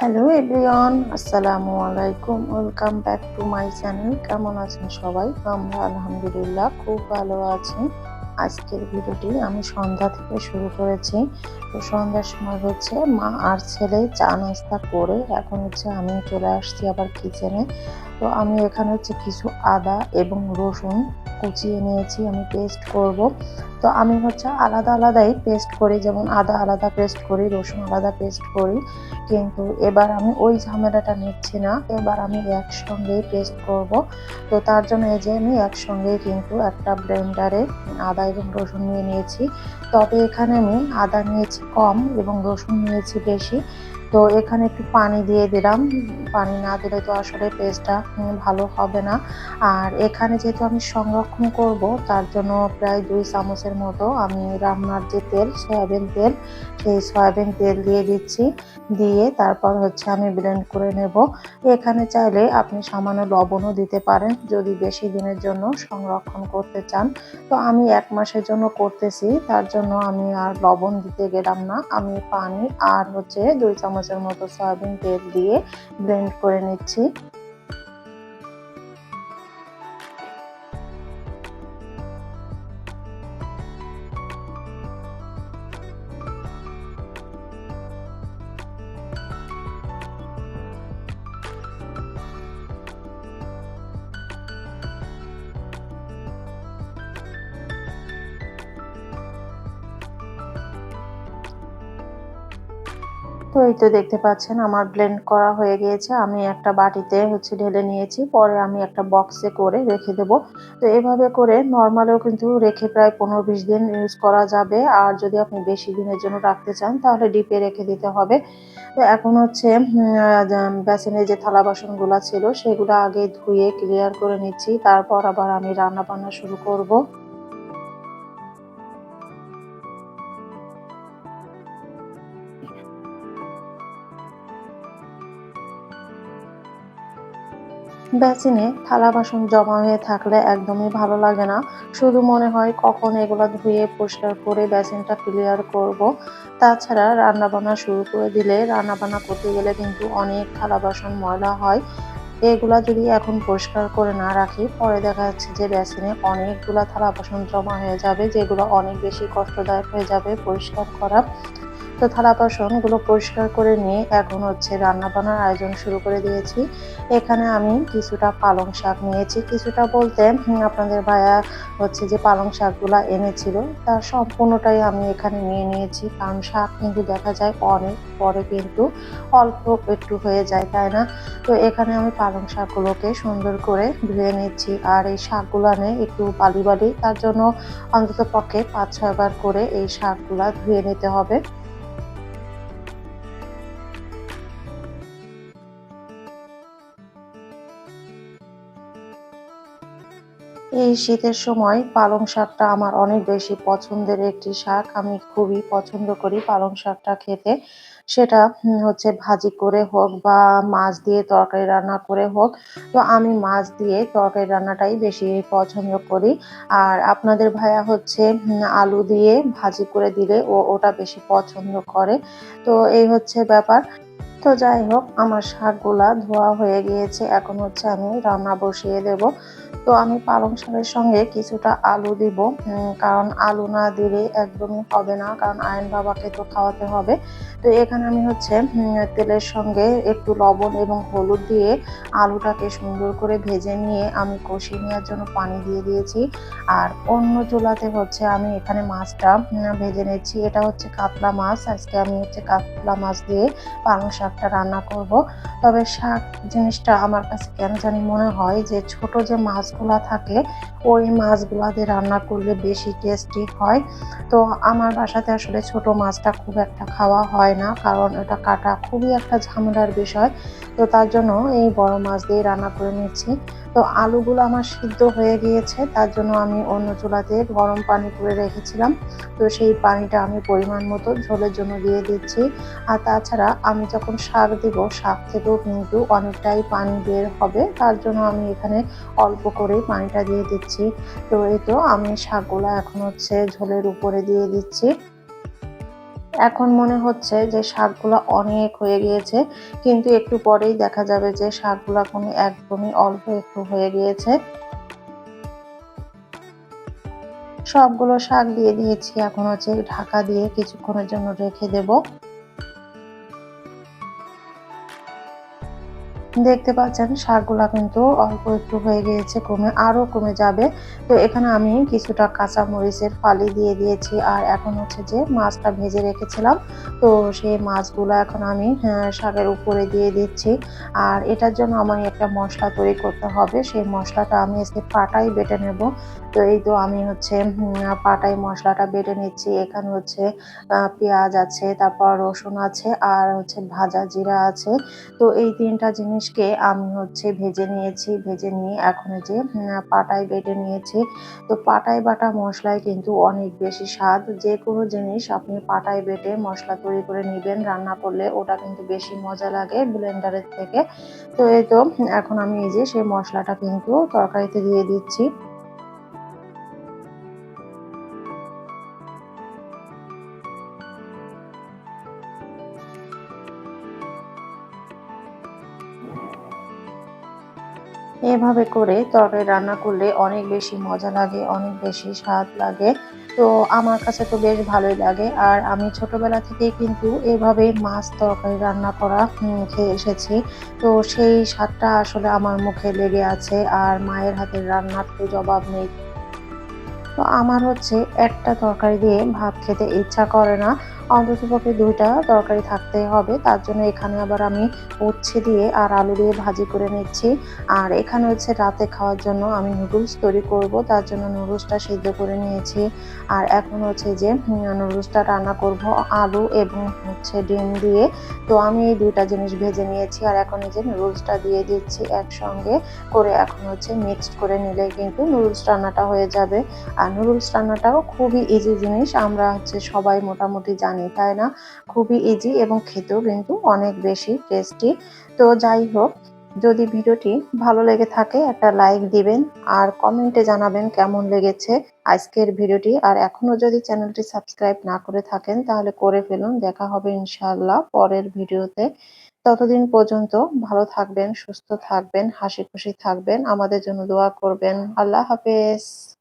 Hello everyone আসসালামু আলাইকুম welcome back to my channel কেমন আছেন সবাই? আমরা আলহামদুলিল্লাহ খুব ভালো আছি। আজকের ভিডিওটি আমি সন্ধ্যা থেকে শুরু করেছি। তো সন্ধ্যার সময় হচ্ছে মা আর ছেলে চা নাস্তা করে এখন হচ্ছে আমি চলে আসছি আবার কিচেনে তো আমি এখানে হচ্ছে কিছু আদা এবং রসুন কুচিয়ে নিয়েছি, আমি পেস্ট করব। তো আমি হচ্ছে আলাদা আলাদাই পেস্ট করি, যেমন আদা আলাদা পেস্ট করি, রসুন আলাদা পেস্ট করি। কিন্তু এবার আমি ওই ঝামেলাটা নিচ্ছি না, এবার আমি একসঙ্গেই পেস্ট করব। তো তার জন্য এই যে আমি একসঙ্গেই কিন্তু একটা ব্লেন্ডারে আদা এবং রসুন নিয়ে নিয়েছি। তবে এখানে আমি আদা নিয়েছি কম এবং রসুন নিয়েছি বেশি। তো এখানে একটু পানি দিয়ে দিলাম। পানি না দিলে তো আসলে পেস্টটা ভালো হবে না। আর এখানে যেহেতু আমি সংরক্ষণ করব, তার জন্য প্রায় দুই চামচের মতো আমি রান্নার যে তেল, সয়াবিন তেল, সেই সয়াবিন তেল দিয়ে দিচ্ছি। দিয়ে তারপর হচ্ছে আমি ব্লেন্ড করে নেব। এখানে চাইলে আপনি সামান্য লবণও দিতে পারেন, যদি বেশি দিনের জন্য সংরক্ষণ করতে চান। তো আমি এক মাসের জন্য করতেছি, তার জন্য আমি আর লবণ দিতে গেলাম না। আমি পানি আর হচ্ছে দুই চামচের মতো সয়াবিন তেল দিয়ে ব্লেন্ড করে নিচ্ছি। তো এই তো দেখতে পাচ্ছেন, আমার ব্লেন্ড করা হয়ে গিয়েছে। আমি একটা বাটিতে হচ্ছে ঢেলে নিয়েছি, পরে আমি একটা বক্সে করে রেখে দেব। তো এভাবে করে নর্মালেও কিন্তু রেখে প্রায় পনেরো বিশ দিন ইউজ করা যাবে। আর যদি আপনি বেশি দিনের জন্য রাখতে চান, তাহলে ডিপে রেখে দিতে হবে। তো এখন হচ্ছে বেসিনের যে থালা বাসনগুলো ছিল, সেগুলো আগে ধুয়ে ক্লিয়ার করে নিচ্ছি। তারপর আবার আমি রান্না বান্না শুরু করব। বেসিনে থালা বাসন জমা হয়ে থাকলে একদমই ভালো লাগে না। শুধু মনে হয় কখন এগুলো ধুয়ে পরিষ্কার করে বেসিনটা ক্লিয়ার করব। তাছাড়া রান্না বান্না শুরু করে দিলে রান্না বান্না করতে গেলে কিন্তু অনেক থালা বাসন ময়লা হয়। এগুলা যদি এখন পরিষ্কার করে না রাখি, পরে দেখা যাচ্ছে যে বেসিনে অনেকগুলা থালা বাসন জমা হয়ে যাবে, যেগুলো অনেক বেশি কষ্টদায়ক হয়ে যাবে পরিষ্কার করা। তো থালা বাসনগুলো পরিষ্কার করে নিয়ে এখন হচ্ছে রান্না বান্নার আয়োজন শুরু করে দিয়েছি। এখানে আমি কিছুটা পালং শাক নিয়েছি। কিছুটা বলতে আপনাদের ভাইয়া হচ্ছে যে পালং শাকগুলা এনেছিল তার সম্পূর্ণটাই আমি এখানে নিয়ে নিয়েছি। কারণ শাক কিন্তু দেখা যায় অনেক পরে কিন্তু অল্প একটু হয়ে যায়, তাই না? তো এখানে আমি পালং শাকগুলোকে সুন্দর করে ধুয়ে নিচ্ছি। আর এই শাকগুলো আনে একটু বালি বালি তার জন্য অন্তত পক্ষে পাঁচ ছয়বার করে এই শাকগুলা ধুয়ে নিতে হবে। এই শীতের সময় পালং শাকটা আমার অনেক বেশি পছন্দের একটি শাক। আমি খুবই পছন্দ করি পালং শাকটা খেতে। সেটা হচ্ছে ভাজি করে হোক বা মাছ দিয়ে তরকারি রান্না করে হোক। তো আমি মাছ দিয়ে তরকারি রান্নাটাই বেশি পছন্দ করি। আর আপনাদের ভাইয়া হচ্ছে আলু দিয়ে ভাজি করে দিলে ও ওটা বেশি পছন্দ করে। তো এই হচ্ছে ব্যাপার। তো যাই হোক, আমার শাকগুলা ধোয়া হয়ে গিয়েছে। এখন হচ্ছে আমি রান্না বসিয়ে দেব। তো আমি পালং শাকের সঙ্গে কিছুটা আলু দিব। কারণ আলু না দিলে একদমই হবে না, কারণ আয়ন বাবাকে তো খাওয়াতে হবে। তো এখানে আমি হচ্ছে তেলের সঙ্গে একটু লবণ এবং হলুদ দিয়ে আলুটাকে সুন্দর করে ভেজে নিয়ে আমি কষিয়ে নেওয়ার জন্য পানি দিয়ে দিয়েছি। আর অন্য চুলাতে হচ্ছে আমি এখানে মাছটা ভেজে নিচ্ছি। এটা হচ্ছে কাতলা মাছ। আজকে আমি হচ্ছে কাতলা মাছ দিয়ে পালং শাকটা রান্না করব। তবে শাক জিনিসটা আমার কাছে কেন জানি মনে হয় যে ছোট যে মাছগুলা থাকে, ওই মাছগুলা দিয়ে রান্না করলে বেশি টেস্টি হয়। তো আমার বাসাতে আসলে ছোট মাছটা খুব একটা খাওয়া হয় না, কারণ এটা কাটা খুবই একটা ঝামেলার বিষয়। তো তার জন্য এই বড় মাছ দিয়ে রান্না করে নিচ্ছি। তো আলুগুলো আমার সিদ্ধ হয়ে গিয়েছে, তার জন্য আমি অন্য চুলাতে গরম পানি করে রেখেছিলাম। তো সেই পানিটা আমি পরিমাণ মতো ঝোলের জন্য দিয়ে দিচ্ছি। আর তাছাড়া আমি যখন শাক দিব, শাক থেকেও কিন্তু অনেকটাই পানি বের হবে, তার জন্য আমি এখানে অল্প করেই পানিটা দিয়ে দিচ্ছি। তো এই তো আমি শাকগুলো এখন হচ্ছে ঝোলের উপরে দিয়ে দিচ্ছি। এখন মনে হচ্ছে যে শাকগুলো অনেক হয়ে গিয়েছে, কিন্তু একটু পরেই দেখা যাবে যে শাকগুলো কোনো একদমই অল্প একটু হয়ে গিয়েছে। সবগুলো শাক দিয়ে দিয়েছি, এখন হচ্ছে ঢাকা দিয়ে কিছুক্ষণের জন্য রেখে দেব। দেখতে পাচ্ছেন শাকগুলা কিন্তু অল্প একটু হয়ে গিয়েছে কমে আরও কমে যাবে। তো এখানে আমি কিছুটা কাঁচা মরিচের ফালি দিয়ে দিয়েছি আর এখন হচ্ছে যে মাছটা ভেজে রেখেছিলাম। তো সেই মাছগুলো এখন আমি হ্যাঁ, শাকের উপরে দিয়ে দিচ্ছি। আর এটার জন্য আমার একটা মশলা তৈরি করতে হবে সেই মশলাটা আমি এসে পাটাই বেটে নেব। তো এই তো আমি হচ্ছে পাটাই মশলাটা বেটে নিচ্ছি। এখানে হচ্ছে পেঁয়াজ আছে, তারপর রসুন আছে, আর হচ্ছে ভাজা জিরা আছে। তো এই তিনটা জিনিসকে আমি হচ্ছে ভেজে নিয়েছি। ভেজে নিয়ে এখন যে পাটায় বেটে নিয়েছি। তো পাটায় বাটা মশলায় কিন্তু অনেক বেশি স্বাদ। যে কোনো জিনিস আপনি পাটায় বেটে মশলা তৈরি করে নেবেন, রান্না করলে ওটা কিন্তু বেশি মজা লাগে ব্লেন্ডারের থেকে। তো এই তো, এখন আমি এই যে সেই মশলাটা কিন্তু তরকারিতে দিয়ে দিচ্ছি। এভাবে করে তরকারি রান্না করলে অনেক বেশি মজা লাগে, অনেক বেশি স্বাদ লাগে। তো আমার কাছে তো বেশ ভালোই লাগে। আর আমি ছোটবেলা থেকেই কিন্তু এভাবে মাছ তরকারি রান্না করা খেয়ে এসেছি। তো সেই স্বাদটা আসলে আমার মুখে লেগে আছে আর মায়ের হাতের রান্নার তো জবাব নেই। তো আমার হচ্ছে একটা তরকারি দিয়ে ভাত খেতে ইচ্ছা করে না। অন্ততপক্ষে দুইটা তরকারি থাকতে হবে। তার জন্য এখানে আবার আমি উচ্ছে দিয়ে আর আলু দিয়ে ভাজি করে নিচ্ছি। আর এখানে হচ্ছে রাতে খাওয়ার জন্য আমি নুডলস তৈরি করব। তার জন্য নুডলসটা সিদ্ধ করে নিয়েছি। আর এখন হচ্ছে যে নুডলসটা রান্না করব আলু এবং হচ্ছে ডিম দিয়ে। তো আমি এই দুইটা জিনিস ভেজে নিয়েছি। আর এখন এই যে নুডলসটা দিয়ে দিচ্ছি একসঙ্গে করে এখন হচ্ছে মিক্সড করে নিলে কিন্তু নুডলস রান্নাটা হয়ে যাবে। আর নুডলস রান্নাটাও খুবই ইজি জিনিস। আমরা হচ্ছে সবাই মোটামুটি জানি জানি, তাই না? খুবই ইজি এবং খেতেও কিন্তু অনেক বেশি টেস্টি তো যাই হোক, যদি ভিডিওটি ভালো লেগে থাকে, একটা লাইক দিবেন আর কমেন্টে জানাবেন কেমন লেগেছে আজকের ভিডিওটি। আর এখনও যদি চ্যানেলটি সাবস্ক্রাইব না করে থাকেন, তাহলে করে ফেলুন। দেখা হবে ইনশাআল্লাহ পরের ভিডিওতে। ততদিন পর্যন্ত ভালো থাকবেন, সুস্থ থাকবেন হাসি খুশি থাকবেন। আমাদের জন্য দোয়া করবেন। আল্লাহ হাফেজ।